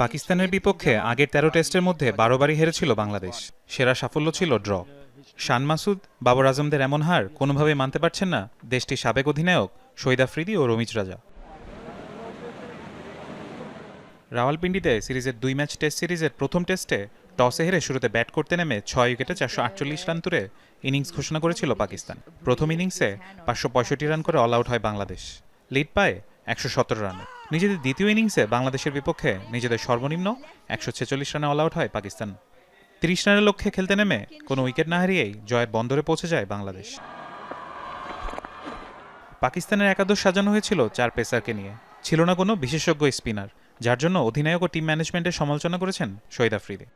পাকিস্তানের বিপক্ষে আগের তেরো টেস্টের মধ্যে বারোবারই হেরেছিল বাংলাদেশ। সেরা সাফল্য ছিল ড্র। শান মাসুদ, বাবর আজমদের এমন হার কোনোভাবেই মানতে পারছেন না দেশটির সাবেক অধিনায়ক শহীদ আফ্রিদি ও রমিজ রাজা। রাওয়ালপিন্ডিতে সিরিজের দুই ম্যাচ টেস্ট সিরিজের প্রথম টেস্টে টসে হেরে শুরুতে ব্যাট করতে নেমে ছয় উইকেটে চারশো আটচল্লিশ রান তুলে ইনিংস ঘোষণা করেছিল পাকিস্তান। প্রথম ইনিংসে পাঁচশো পঁয়ষট্টি রান করে অল আউট হয় বাংলাদেশ। লিড পায় একশো সতেরো রানে। নিজেদের দ্বিতীয় ইনিংসে বাংলাদেশের বিপক্ষে নিজেদের সর্বনিম্ন একশো ছেচল্লিশ রানে অল আউট হয় পাকিস্তান। তিরিশ রানের লক্ষ্যে খেলতে নেমে কোনো উইকেট না হারিয়েই জয়ের বন্দরে পৌঁছে যায় বাংলাদেশ। পাকিস্তানের একাদশ সাজানো হয়েছিল চার পেসারকে নিয়ে। ছিল না কোনো বিশেষজ্ঞ স্পিনার, যার জন্য অধিনায়ক ও টিম ম্যানেজমেন্টের সমালোচনা করেছেন শহীদ আফ্রিদি।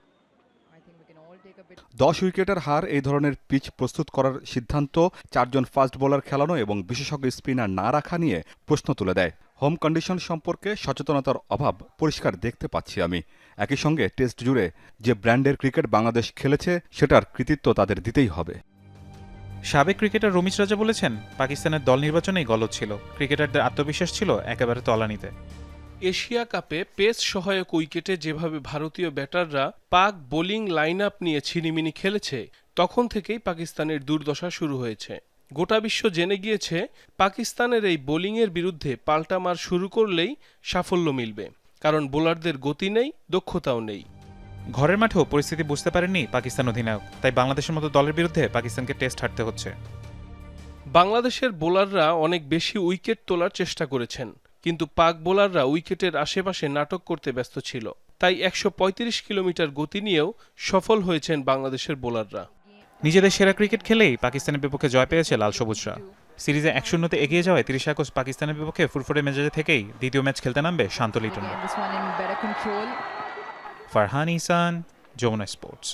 দশ উইকেটের হার এই ধরনের পিচ প্রস্তুত করার সিদ্ধান্ত চারজন ফাস্ট বোলার খেলানো এবং বিশেষজ্ঞ স্পিনার না রাখা নিয়ে প্রশ্ন তুলে দেয়। হোম কন্ডিশন সম্পর্কে সচেতনতার অভাব পরিষ্কার দেখতে পাচ্ছি আমি। একই সঙ্গে টেস্ট জুড়ে যে ব্র্যান্ডের ক্রিকেট বাংলাদেশ খেলেছে, সেটার কৃতিত্ব তাদের দিতেই হবে। সাবেক ক্রিকেটার রমিজ রাজা বলেছেন, পাকিস্তানের দল নির্বাচনেই গলত ছিল। ক্রিকেটারদের আত্মবিশ্বাস ছিল একেবারে তলানিতে। এশিয়া কাপে পেস সহায়ক উইকেটে যেভাবে ভারতীয় ব্যাটাররা পাক বোলিং লাইন আপ নিয়ে ছিনিমিনি খেলেছে তখন থেকেই পাকিস্তানের দুর্দশা শুরু হয়েছে। গোটা বিশ্ব জেনে গিয়েছে পাকিস্তানের এই বোলিংয়ের বিরুদ্ধে পাল্টা মার শুরু করলেই সাফল্য মিলবে কারণ বোলারদের গতি নেই দক্ষতাও নেই। ঘরের মাঠেও পরিস্থিতি বুঝতে পারেননি পাকিস্তান অধিনায়ক তাই বাংলাদেশের মতো দলের বিরুদ্ধে পাকিস্তানকে টেস্ট হারতে হচ্ছে। বাংলাদেশের বোলাররা অনেক বেশি উইকেট তোলার চেষ্টা করেছেন কিন্তু পাক বোলাররা উইকেটের আশেপাশে নাটক করতে ব্যস্ত ছিল। তাই একশো কিলোমিটার গতি নিয়েও সফল হয়েছেন বাংলাদেশের বোলাররা। নিজেদের সেরা ক্রিকেট খেলেই পাকিস্তানের বিপক্ষে জয় পেয়েছে লাল সবুজরা। সিরিজে এক শূন্যতে এগিয়ে যাওয়ায় তিরিশ আগস্ট পাকিস্তানের বিপক্ষে ফুরফুরে মেজাজে থেকেই দ্বিতীয় ম্যাচ খেলতে নামবে শান্ত লিটন. ফারহান ইসান যমুনা স্পোর্টস।